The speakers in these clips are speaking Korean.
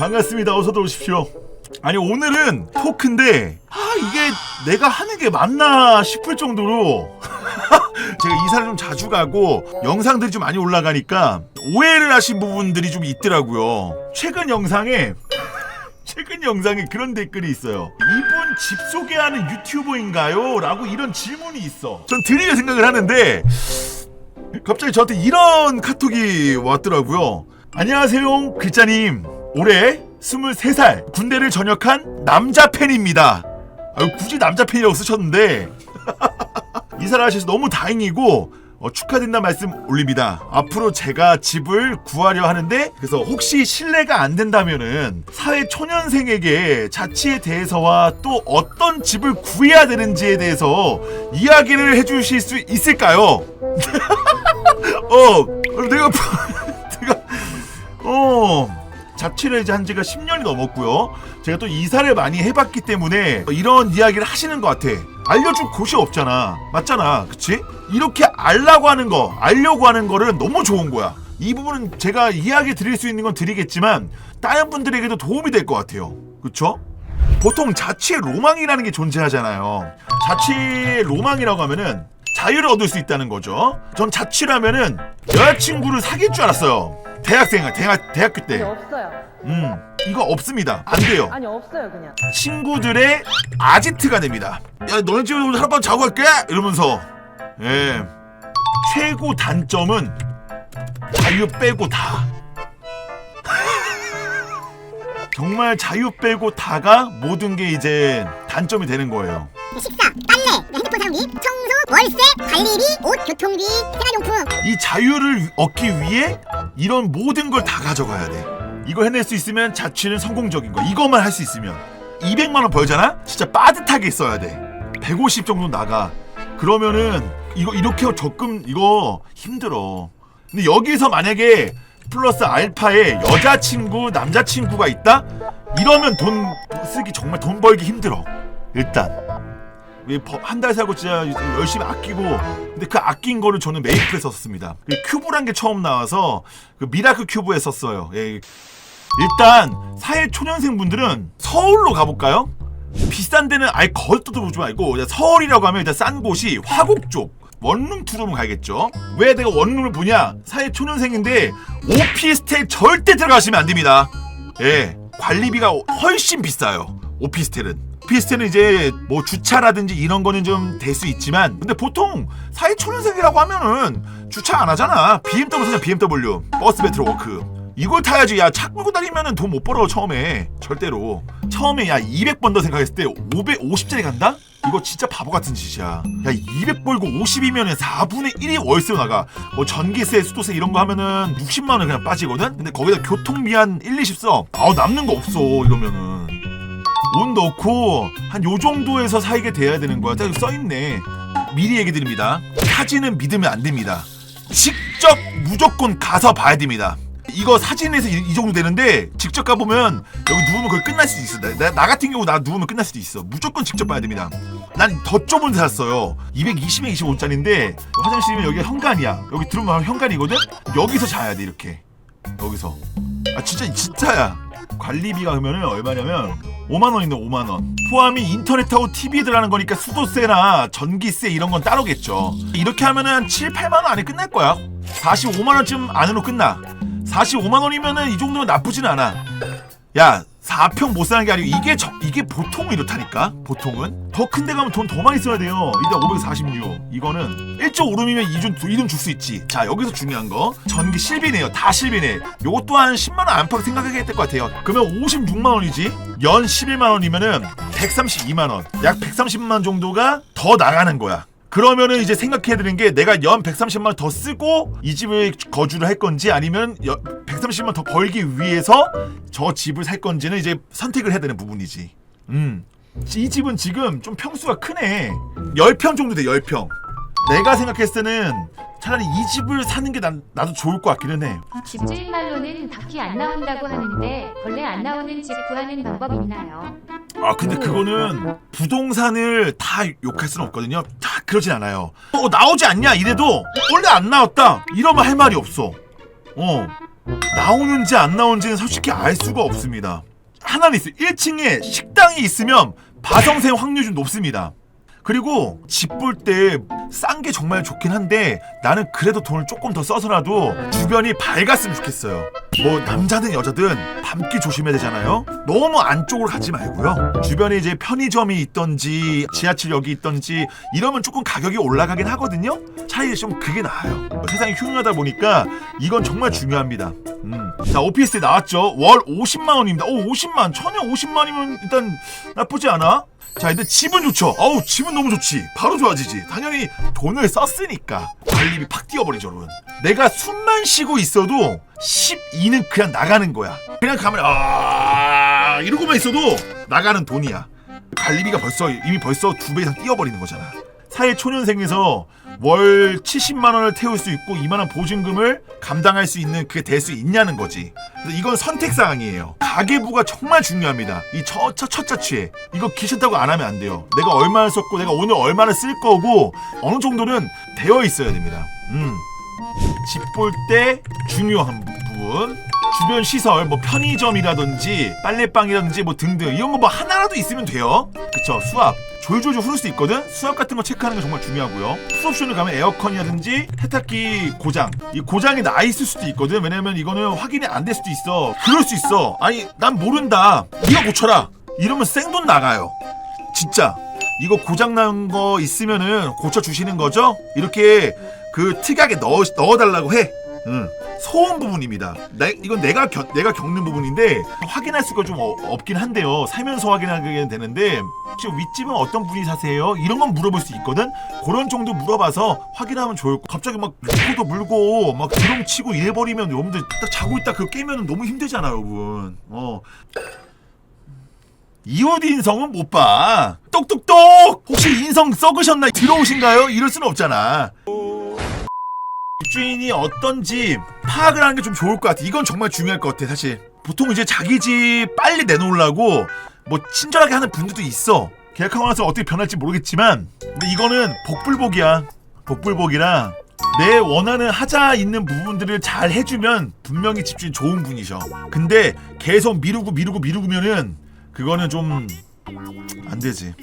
반갑습니다. 어서 들어오십시오. 아니 오늘은 토크인데 아 이게 내가 하는 게 맞나 싶을 정도로 제가 이사를 좀 자주 가고 영상들이 좀 많이 올라가니까 오해를 하신 부분들이 좀 있더라고요. 최근 영상에 최근 영상에 그런 댓글이 있어요. 이분 집 소개하는 유튜버인가요? 라고 이런 질문이 있어. 전 드리려 생각을 하는데 갑자기 저한테 이런 카톡이 왔더라고요. 안녕하세요, 글자님. 올해 23살 군대를 전역한 남자 팬입니다. 아유, 굳이 남자 팬이라고 쓰셨는데 이사를 하셔서 너무 다행이고 어, 축하드린다 말씀 올립니다. 앞으로 제가 집을 구하려 하는데 그래서 혹시 신뢰가 안 된다면은 사회 초년생에게 자취에 대해서와 또 어떤 집을 구해야 되는지에 대해서 이야기를 해주실 수 있을까요? 어, 내가 내가 어. 자취를 한 지가 10년이 넘었고요. 제가 또 이사를 많이 해봤기 때문에 이런 이야기를 하시는 것 같아. 알려줄 곳이 없잖아. 맞잖아. 그치? 이렇게 알라고 하는 거, 알려고 하는 거는 너무 좋은 거야. 이 부분은 제가 이야기 드릴 수 있는 건 드리겠지만 다른 분들에게도 도움이 될 것 같아요. 그쵸? 보통 자취의 로망이라는 게 존재하잖아요. 자취의 로망이라고 하면은 자유를 얻을 수 있다는 거죠. 전 자취라면은 여자친구를 사귈 줄 알았어요. 대학생, 대학, 대학교 아니 때. 없어요. 음, 이거 없습니다. 안 돼요. 아니 없어요 그냥. 친구들의 아지트가 됩니다. 야, 너네 집에 오늘 하룻밤 자고 갈게! 이러면서. 예. 최고 단점은 자유 빼고 다. 정말 자유 빼고 다가 모든 게 이제 단점이 되는 거예요. 식사, 빨래, 핸드폰 사용비, 청소, 월세, 관리비, 옷, 교통비, 생활용품. 이 자유를 얻기 위해 이런 모든 걸 다 가져가야 돼. 이걸 해낼 수 있으면 자취는 성공적인 거. 이것만 할 수 있으면 200만 원 벌잖아? 진짜 빠듯하게 써야 돼. 150 정도 나가. 그러면은 이거 이렇게 적금 이거 힘들어. 근데 여기서 만약에 플러스 알파에 여자친구, 남자친구가 있다? 이러면 돈 쓰기 정말 돈 벌기 힘들어. 일단. 한 달 살고 진짜 열심히 아끼고 근데 그 아낀 거를 저는 메이플에 썼습니다. 그 큐브란 게 처음 나와서 그 미라클 큐브에 썼어요. 예. 일단 사회 초년생 분들은 서울로 가볼까요? 비싼 데는 아예 거리도 보지 말고 서울이라고 하면 일단 싼 곳이 화곡 쪽 원룸 투룸 가야겠죠. 왜 내가 원룸을 보냐? 사회 초년생인데 오피스텔 절대 들어가시면 안 됩니다. 예, 관리비가 훨씬 비싸요. 오피스텔은. 오피스텔은 이제 뭐 주차라든지 이런 거는 좀 될 수 있지만 근데 보통 사회 초년생이라고 하면은 주차 안 하잖아. BMW 사냐 BMW 버스 배틀 워크. 이걸 타야지 야 차 끌고 다니면은 돈 못 벌어 처음에 절대로 처음에 야 200번 더 생각했을 때 550짜리 간다? 이거 진짜 바보 같은 짓이야 야 200 벌고 50이면은 4분의 1이 월세로 나가 뭐 전기세 수도세 이런 거 하면은 60만 원 그냥 빠지거든? 근데 거기다 교통비 한 1, 20 써. 아우 남는 거 없어 이러면은 돈 넣고 한 요 정도에서 살게 돼야 되는 거야. 딱 써있네. 미리 얘기 드립니다. 사진은 믿으면 안 됩니다. 직접 무조건 가서 봐야 됩니다. 이거 사진에서 이, 이 정도 되는데 직접 가보면 여기 누우면 거의 끝날 수도 있어. 나, 나 같은 경우 나 누우면 끝날 수도 있어. 무조건 직접 봐야 됩니다. 난 더 좁은 데 샀어요. 220에 25짜리인데 화장실이면 여기 현관이야. 여기 들어오면 현관이거든? 여기서 자야 돼 이렇게. 여기서. 아 진짜 진짜야. 관리비가 그러면은 얼마냐면 5만 원인데 5만 원. 포함이 인터넷하고 TV 들어가는 거니까 수도세나 전기세 이런 건 따로겠죠. 이렇게 하면은 한 7, 8만 원 안에 끝날 거야. 45만 원쯤 안으로 끝나. 45만 원이면은 이 정도면 나쁘진 않아. 야, 4평 못 사는 게 아니고 이게 저, 이게 보통은 이렇다니까. 보통은 더 큰 데 가면 돈 더 많이 써야 돼요. 일단 546. 이거는 1.5룸이면 이돈 이돈 줄수 있지. 자, 여기서 중요한 거. 전기 실비네요. 다 실비네. 요것 또한 10만 원 안팎 생각해야 될 것 같아요. 그러면 56만 원이지. 연 11만 원이면은 132만 원. 약 130만 원 정도가 더 나가는 거야. 그러면은 이제 생각해야 되는 게 내가 연 130만 원 더 쓰고 이 집을 거주를 할 건지 아니면 130만 원 더 벌기 위해서 저 집을 살 건지는 이제 선택을 해야 되는 부분이지. 음. 이 집은 지금 좀 평수가 크네. 10평 정도 돼, 10평. 내가 생각했을 때는 차라리 이 집을 사는 게 난, 나도 좋을 것 같기는 해. 집주인 말로는 닭이 안 나온다고 하는데 벌레 안 나오는 집 구하는 방법 있나요? 아 근데 그거는 부동산을 다 욕할 수는 없거든요. 다 그러진 않아요. 어 나오지 않냐 이래도 원래 안 나왔다 이러면 할 말이 없어. 어 나오는지 안 나오는지는 솔직히 알 수가 없습니다. 하나는 있어요. 1층에 식당이 있으면 바성생 확률이 좀 높습니다. 그리고 집 볼 때 싼 게 정말 좋긴 한데 나는 그래도 돈을 조금 더 써서라도 주변이 밝았으면 좋겠어요. 뭐 남자든 여자든 밤길 조심해야 되잖아요. 너무 안쪽으로 가지 말고요. 주변에 이제 편의점이 있던지 지하철역이 있던지 이러면 조금 가격이 올라가긴 하거든요. 차라리 좀 그게 나아요. 세상이 흉흉하다 보니까 이건 정말 중요합니다. 음. 자 오피스텔 나왔죠. 월 50만 원입니다. 오 50만 천에 50만이면 일단 나쁘지 않아. 자, 근데 집은 좋죠. 어우, 집은 너무 좋지. 바로 좋아지지. 당연히 돈을 썼으니까. 관리비 팍 뛰어버리죠, 여러분. 내가 숨만 쉬고 있어도 12는 그냥 나가는 거야. 그냥 가면, 아, 이러고만 있어도 나가는 돈이야. 관리비가 벌써, 이미 벌써 두 배 이상 뛰어버리는 거잖아. 사회 초년생에서 월 70만 원을 태울 수 있고 이만한 보증금을 감당할 수 있는 그게 될 수 있냐는 거지. 그래서 이건 선택 사항이에요. 가계부가 정말 중요합니다. 이첫첫첫 자취에 이거 귀찮다고 안 하면 안 돼요. 내가 얼마를 썼고 내가 오늘 얼마를 쓸 거고 어느 정도는 되어 있어야 됩니다. 음. 집 볼 때 중요한 부분. 주변 시설 뭐 편의점이라든지 빨래방이라든지 뭐 등등 이런 거 뭐 하나라도 있으면 돼요. 그쵸 수압 졸졸졸 흐를 수 있거든. 수압 같은 거 체크하는 게 정말 중요하고요. 풀옵션을 가면 에어컨이라든지 세탁기 고장 이 고장이 나 있을 수도 있거든. 왜냐면 이거는 확인이 안 될 수도 있어. 그럴 수 있어. 아니 난 모른다. 네가 고쳐라. 이러면 생돈 나가요. 진짜 이거 고장 난 거 있으면은 고쳐 주시는 거죠? 이렇게 그 특이하게 넣어 넣어달라고 해. 응. 소음 부분입니다. 내, 이건 내가 겨, 내가 겪는 부분인데 확인할 수가 좀 어- 없긴 한데요. 살면서 확인하게 되는데 혹시 윗집은 어떤 분이 사세요? 이런 건 물어볼 수 있거든. 그런 정도 물어봐서 확인하면 좋을 거. 갑자기 막 코도 물고 막 드럼 치고 이래버리면 여러분들 딱 자고 있다 그 깨면 너무 힘들잖아, 여러분. 어. 이웃 인성은 못 봐. 똑똑똑! 혹시 인성 썩으셨나? 들어오신가요? 이럴 수는 없잖아. 집주인이 어떤지 파악을 하는 게 좀 좋을 것 같아. 이건 정말 중요할 것 같아, 사실. 보통 이제 자기 집 빨리 내놓으려고 뭐 친절하게 하는 분들도 있어. 계약하고 나서 어떻게 변할지 모르겠지만, 근데 이거는 복불복이야. 복불복이라 내 원하는 하자 있는 부분들을 잘 해주면 분명히 집주인 좋은 분이셔. 근데 계속 미루고 미루고 미루면은 그거는 좀 안 되지.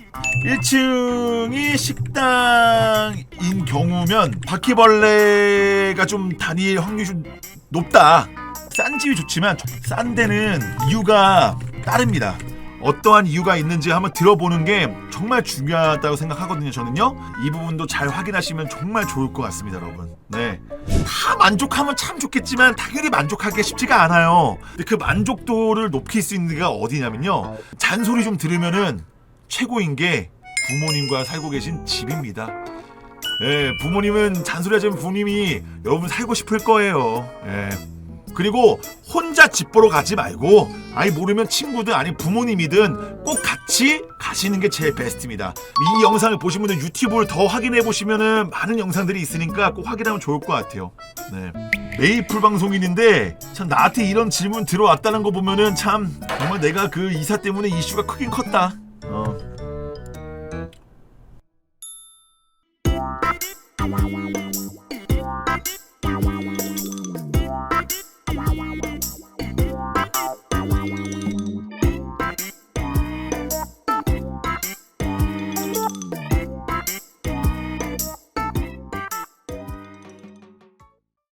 1층이 식당인 경우면 바퀴벌레가 좀 다닐 확률이 좀 높다. 싼 집이 좋지만 싼 데는 이유가 따릅니다. 어떠한 이유가 있는지 한번 들어보는 게 정말 중요하다고 생각하거든요. 저는요. 이 부분도 잘 확인하시면 정말 좋을 것 같습니다, 여러분. 네. 다 만족하면 참 좋겠지만 당연히 만족하기가 쉽지가 않아요. 근데 그 만족도를 높일 수 있는 데가 어디냐면요. 잔소리 좀 들으면은 최고인 게 부모님과 살고 계신 집입니다. 예, 부모님은 잔소리 하시면 부모님이 여러분 살고 싶을 거예요. 예. 그리고 혼자 집 보러 가지 말고 아니 모르면 친구든 아니 부모님이든 꼭 같이 가시는 게 제일 베스트입니다. 이 영상을 보신 분들 유튜브를 더 확인해 보시면은 많은 영상들이 있으니까 꼭 확인하면 좋을 것 같아요. 네. 메이플 방송인인데 참 나한테 이런 질문 들어왔다는 거 보면은 참 정말 내가 그 이사 때문에 이슈가 크긴 컸다.